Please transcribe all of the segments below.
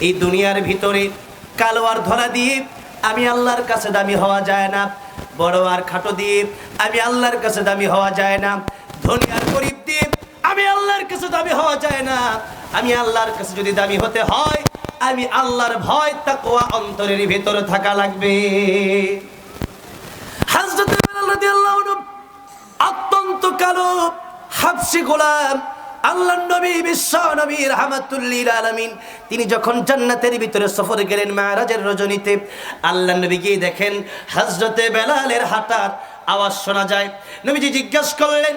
এই দুনিয়ার ভিতরে কালো আর ধরা দিয়ে আমি আল্লাহর কাছে দামি হওয়া যায় না, বড় আর খাটো দিয়ে আমি আল্লাহর কাছে দামি হওয়া যায় না, ধনী আর গরিব দিয়ে আমি আল্লাহর কাছে দামি হওয়া যায় না। আমি আল্লাহর কাছে যদি দামি হতে হয় আমি আল্লাহর ভয়, তাকওয়া অন্তরের ভিতরে থাকা লাগবে। হযরত বেলাল রাদিয়াল্লাহু আনহু অত্যন্ত কালো হাবশি গোলাম আল্লাহ নবী, বিশ্ব নবী, রহমাতুল্লিল আলামিন। তিনি যখন জান্নাতের ভিতরে সফরে গেলেন মারাজের রজনীতে আল্লাহ নবী গিয়ে দেখেন হযরতে বেলালের হাঁটার আওয়াজ শোনা যায়। নবীজি জিজ্ঞেস করলেন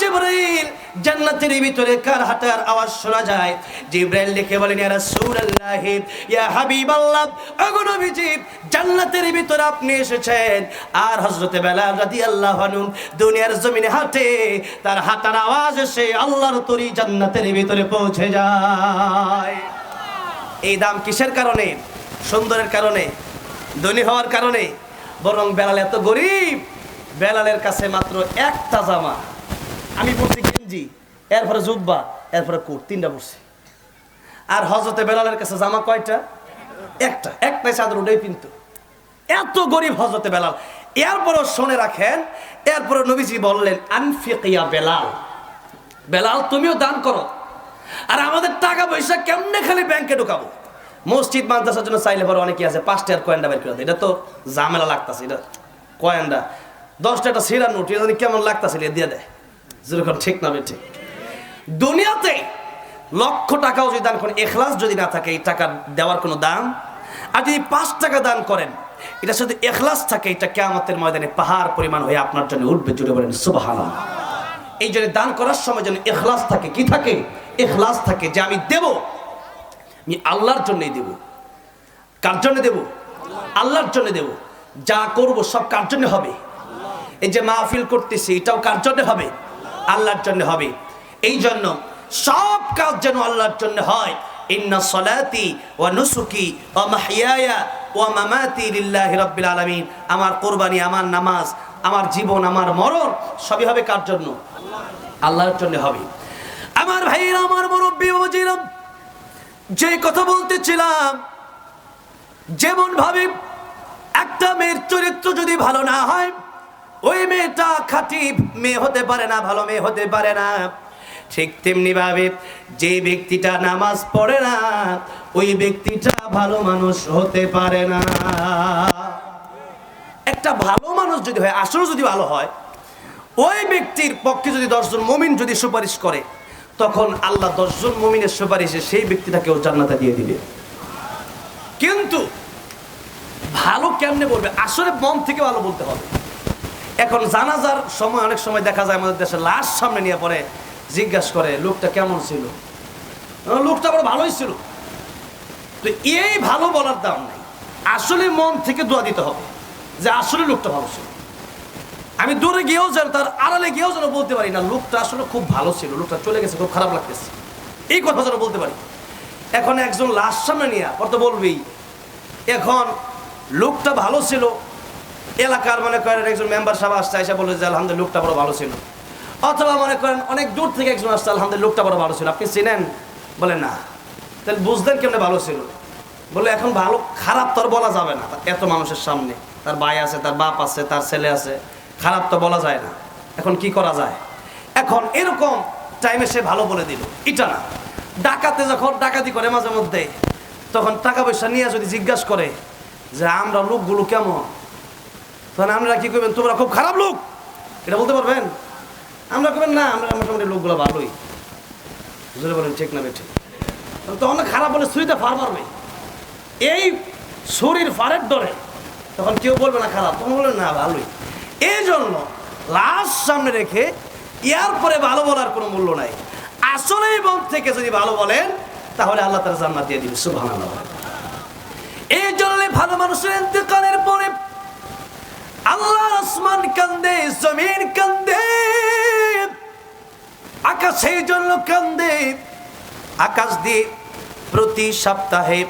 জিবরাইল জান্নাতের ভিতরে কার হাঁটার আওয়াজ শোনা যায়? জিব্রাইল লিখে বলেন, ইয়া রাসূলুল্লাহ, ইয়া হাবিবাল্লাহ, ওগো নবীজি, জান্নাতের ভিতরে আপনি এসেছেন। আর হযরতে বেলাল রাদিয়াল্লাহু আনহু দুনিয়ার জমিনে হাঁটে, তার হাঁটার আওয়াজ এসে আল্লাহর তরি জান্নাতের ভিতরে পৌঁছে যায়। এই দাম কিসের কারণে? সুন্দরের কারণে? ধনী হওয়ার কারণে? বরং বেলাল এত গরিব, বেলালের কাছে মাত্র একটা জামা। আমি পড়ছি গেঞ্জি, এরপরে জুব্বা, এরপরে কোট, তিনটা পড়ছি আর হজরতে বেলালের কাছে জামা কয়টা? একটা। একটাই চাদর, ওটাই কিন্তু এত গরিব হজরতে বেলাল। এরপরও শুনে রাখেন এরপরে নবীজি বললেন আনফিকিয়া বেলাল। বেলাল, তুমিও দান করো। আর আমাদের টাকা পয়সা কেমনে খালি ব্যাংকে ঢুকাবো? মসজিদ, মাদ্রাসার জন্য চাইলে পরে অনেকে আছে, পাঁচটা আর কয়েনটা বের করে দেয়। এটা তো ঝামেলা লাগতাছে, এটা কয়েনটা। দশটা একটা সিরা নোট, এটা কেমন লাগতাছে, এটা দিয়ে দেয়। যেরকম ঠিক না ঠিক। দুনিয়াতে লক্ষ টাকাও যদি দান করেন, এখলাস যদি না থাকে, এই টাকা দেওয়ার কোনো দাম? আর যদি পাঁচ টাকা দান করেন এটা শুধু এখলাস থাকে, এটা কেয়ামতের ময়দানে পাহাড় পরিমাণ হয়ে আপনার জন্য উঠবে, জুড়ে বলেন, সুবহানাল্লাহ। এই জন্য দান করার সময় যেন এখলাস থাকে। কি থাকে? এখলাস থাকে যে আমি দেব। আমি আল্লাহর জন্যই দেব। কার জন্য দেব? আল্লাহর জন্য দেব। যা করব সব কার জন্য হবে? এই যে মাহফিল করতেছি, এটাও কার জন্য হবে? আল্লাহর জন্য হবে। এই জন্য সব কাজ যেন আল্লাহর জন্য হয়। ইন্না সলাতি ওয়া নুসুকি ওয়া মাহইয়ায়া ওয়া মামাতি লিল্লাহি রাব্বিল আলামিন। আমার কোরবানি, আমার নামাজ, আমার জীবন, আমার মরণ সবই হবে কার জন্য? আল্লাহর জন্য হবে। আমার ভাইরা আমার মুরব্বী বাবাজিরা যে কথা বলতেছিলাম যেমন ভাবে একটা মেয়ের চরিত্র যদি ভালো না হয় ওই মেয়েটা খাঁটি মেয়ে হতে পারে না, ভালো মেয়ে হতে পারে না। ঠিক তেমনি ভাবে যে ব্যক্তিটা নামাজ পড়ে না, ওই ব্যক্তিটা ভালো মানুষ হতে পারে না। একটা ভালো মানুষ যদি হয়, আসলে যদি ভালো হয়, ওই ব্যক্তির পক্ষে যদি দশজন মমিন যদি সুপারিশ করে, তখন আল্লাহ দশজন মমিনের সুপারিশে সেই ব্যক্তিটাকে ও জান্নাতে দিয়ে দিবে। কিন্তু ভালো কেমনে বলবে? আসলে মন থেকে ভালো বলতে হবে। এখন জানাজার সময় অনেক সময় দেখা যায় আমাদের দেশে লাশ সামনে নিয়ে পড়ে, জিজ্ঞাসা করে, লোকটা কেমন ছিল? লোকটা বড় ভালোই ছিল। তো এই ভালো বলার দাম নাই। আসলে মন থেকে দোয়া দিতে হবে যে আসলে লোকটা ভালো ছিল। আমি দূরে গিয়েও যেন, তার আড়ালে গিয়েও যেন বলতে পারি না, লোকটা আসলে খুব ভালো ছিল, লোকটা চলে গেছে, খুব খারাপ লাগতেছে। এই কথা যেন বলতে পারি। এখন একজন লাশ সামনে নিয়ে কত বলবেই, এখন লোকটা ভালো ছিল এলাকার মনে করেন একজন মেম্বার সাহেব আসছে, এসে বলে যে, আলহামদুলিল্লাহ, লোকটা বড় ভালো ছিল। অথবা মনে করেন অনেক দূর থেকে একজন আসছে, আলহামদুলিল্লাহ, লোকটা বড় ভালো ছিল। আপনি চিনেন? বলে না। তাহলে বুঝলেন কেমনে ভালো ছিল? বলে এখন ভালো, খারাপ তো আর বলা যাবে না। এত মানুষের সামনে, তার ভাই আছে, তার বাপ আছে, তার ছেলে আছে, খারাপ তো বলা যায় না। এখন কি করা যায়? এখন এরকম টাইমে সে ভালো বলে দিল। এটা না। ডাকাতে যখন ডাকাতি করে মাঝে মধ্যে, তখন টাকা পয়সা নিয়ে যদি জিজ্ঞাসা করে যে, আমরা লোকগুলো কেমন? তখন আমরা কি করবেন? তোমরা খুব খারাপ লোক। এটা বলতে পারবেন? আমরা করবেন না, আমরা মোটামুটি লোকগুলো ভালোই। বুঝতে বলেন ঠিক না ঠিক তখন খারাপ বলে সুইতে ফার মারবে। এই শরীর ফারের ডরে তখন কেউ বলবে না খারাপ। তখন বলবে, না, ভালোই। এই জন্য লাশ সামনে রেখে ইয়ার পরে ভালো বলার কোনো মূল্য নাই। আসলেই মন থেকে যদি ভালো বলেন, তাহলে আল্লাহ তারা জান্নাত দিয়ে দিবে। সুবহানাল্লাহ। এই জন্য ভালো মানুষের ইন্তেকালের পরে আল্লাহ আসমান কান্দে, জমিন কান্দে আকাশ সেই জন্য কান্দে, আকাশ দিয়ে প্রতি সপ্তাহে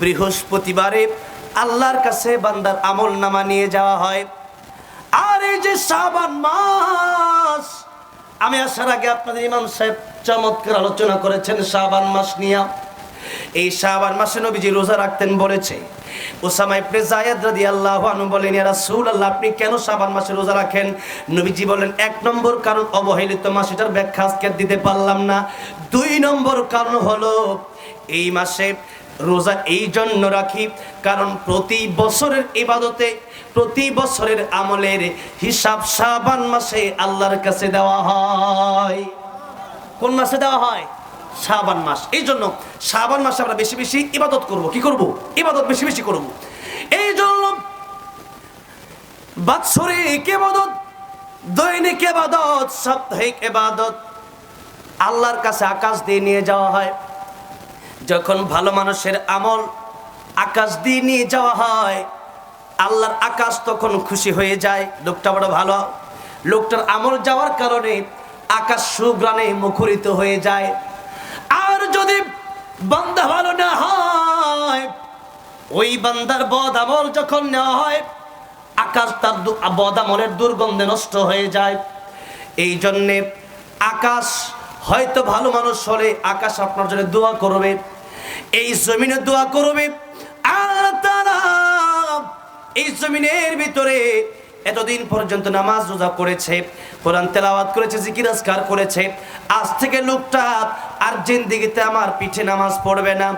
বৃহস্পতিবারে আল্লাহর কাছে বান্দার আমল নামা নিয়ে যাওয়া হয়। আর এই যে শ্রাবণ মাস, আমি আসার আগে আপনাদের ইমাম সাহেব চমৎকার আলোচনা করেছেন শ্রাবণ মাস নিয়ে। এই শাবান মাসে নবীজি রোজা রাখতেন বলেছে। ওসামা ইবনে জায়েদ রাদিয়াল্লাহু আনহু বলেন, ইয়া রাসূলুল্লাহ, আপনি কেন শাবান মাসে রোজা রাখেন? নবীজি বলেন, এক নম্বর কারণ অবহেলিত মাস এটার ব্যাখ্যা আজকে দিতে পারলাম না। দুই নম্বর কারণ হলো, এই মাসে রোজা এই জন্য রাখি কারণ প্রতি বছরের ইবাদতে, প্রতি বছরের আমলের হিসাব শাবান মাসে আল্লাহর কাছে দেওয়া হয়। কোন মাসে দেওয়া হয়? শাবান মাস। এই জন্য শাবান মাসে আমরা বেশি বেশি ইবাদত করব। কি করব? ইবাদত বেশি বেশি করব। এই জন্য বাৎসরিক ইবাদত, দৈনিক ইবাদত, সাপ্তাহিক ইবাদত আল্লাহর কাছে আকাশ দিয়ে নিয়ে যাওয়া হয়। যখন ভালো মানুষের আমল আকাশ দিয়ে নিয়ে যাওয়া হয়, আল্লাহর আকাশ তখন খুশি হয়ে যায়। লোকটা বড় ভালো। লোকটার আমল যাওয়ার কারণে আকাশ সুগ্রানে মুখরিত হয়ে যায়। বান্দা ভালো না হয়। ওই বান্দার বদ আমল যখন নেওয়া হয়, আকাশ তার বদ আমলের দুর্গন্ধে নষ্ট হয়ে যায়। এই জন্যে আকাশ হয়তো ভালো মানুষ হলে আকাশ আপনার জন্য দোয়া করবে। এই জমিনে দোয়া করবে। আল্লাহ তাআলা এই জমিনের ভিতরে এতদিন পর্যন্ত নামাজ রোজা করেছে, কোরআন তেলাওয়াত করেছে, জিকির আজকার করেছে। আজ থেকে লোকটা আর জিন্দিগিতে আমার পিঠে নামাজ পড়বে না,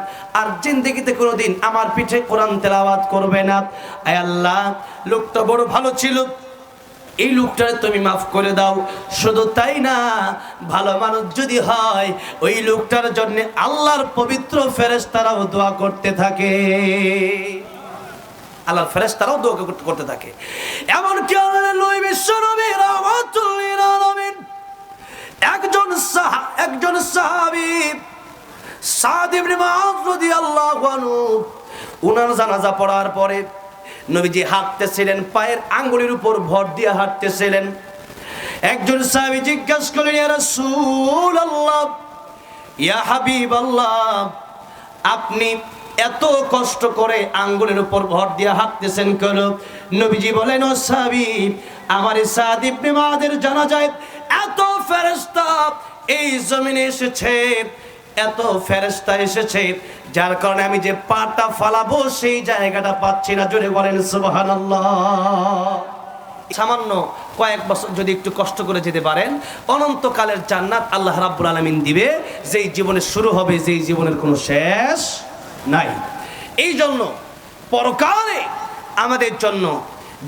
আর জিন্দিগিতে কোনোদিন আমার পিঠে কোরআন তেলাওয়াত করবে না। আয় আল্লাহ, লোকটা বড় ভালো ছিল। এই লোকটারে তুমি মাফ করে দাও। শুধু তাই না, ভালো মানুষ যদি হয়, ওই লোকটার জন্য আল্লাহর পবিত্র ফেরেশতারাও দোয়া করতে থাকে। আল্লাহর ফেরেশতারাও দোয়া করতে- থাকে। এমন কি আল্লাহ নবী বিশ্ব নবী রাহমাতুল লিল আলামিন একজন সাহা একজন সাহাবী সাদ ইবনে মুআয রাদিয়াল্লাহু আনহু, উনার জানাজা পড়ার পরে নবীজি হাঁটতেছিলেন, পায়ের আঙ্গুলের উপর ভর দিয়ে হাঁটতেছিলেন। একজন সাহাবী জিজ্ঞাসা করলেন, ইয়া রাসূলুল্লাহ, ইয়া হাবিবাল্লাহ, আপনি এত কষ্ট করে আঙ্গুলের উপর ভর দিয়ে হাঁটতেছেন কেন? নবীজি বলেন, ও সাহাবী, আমার সাদ ইবনে মুআযের জানাজায় এত ফেরেশতা এই জমিনে এসেছে, এত ফেরেশতা এসেছে, যার কারণে আমি যে পাটা ফালাবো সেই জায়গাটা পাচ্ছি না। জোরে বলেন, সুবহানাল্লাহ। সামান্য কয়েক বছর যদি একটু কষ্ট করে যেতে পারেন, অনন্তকালের জান্নাত আল্লাহ রাব্বুল আলামিন দিবে। যেই জীবনের শুরু হবে, যেই জীবনের কোনো শেষ নাই। এই জন্য পরকালে আমাদের জন্য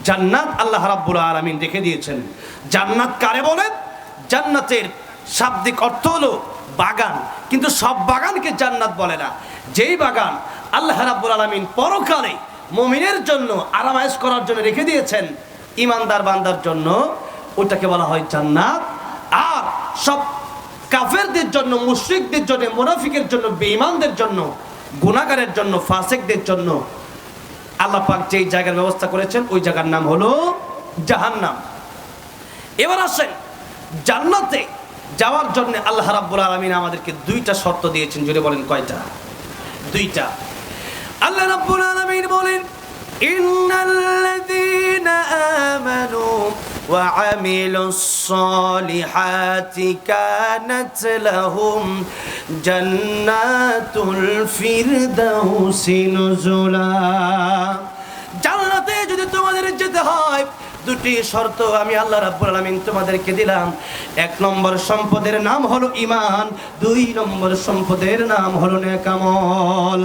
জান্নাত আল্লাহ রাব্বুল আলামিন রেখে দিয়েছেন। জান্নাত কারে বলে? জান্নাতের শাব্দিক অর্থ হলো বাগান। কিন্তু সব বাগানকে জান্নাত বলে না। যেই বাগান আল্লাহ রাব্বুল আলামিন পরকালে মমিনের জন্য আরামায়েশ করার জন্য রেখে দিয়েছেন ইমানদার বান্দার জন্য ওটাকে বলা হয় জান্নাত। আর সব কাফেরদের জন্য, মুশরিকদের জন্য, মোনাফিকের জন্য, বেঈমানদের জন্য গুনাহগারের জন্য, ফাসিকদের জন্য আল্লাহ পাক যেই জায়গার ব্যবস্থা করেছেন, ওই জায়গার নাম হলো জাহান্নাম। এবার আসেন, জান্নাতে যাওয়ার জন্য আল্লাহ রাব্বুল আলামিন আমাদেরকে দুইটা শর্ত দিয়েছেন জুড়ে বলেন কয়টা? দুইটা। আল্লাহ রাব্বুল আলামিন বলেন, ইন্নাল্লাযীনা আমানু وعملوا الصالحات كانت لهم جنات الفردوس نزلا জান্নাতে যদি তোমাদের যেতে হয় দুটি শর্ত আমি আল্লাহ রাব্বুল আলামিন তোমাদেরকে দিলাম এক নম্বর সম্পদের নাম হলো ঈমান দুই নম্বর সম্পদের নাম হলো নেকামল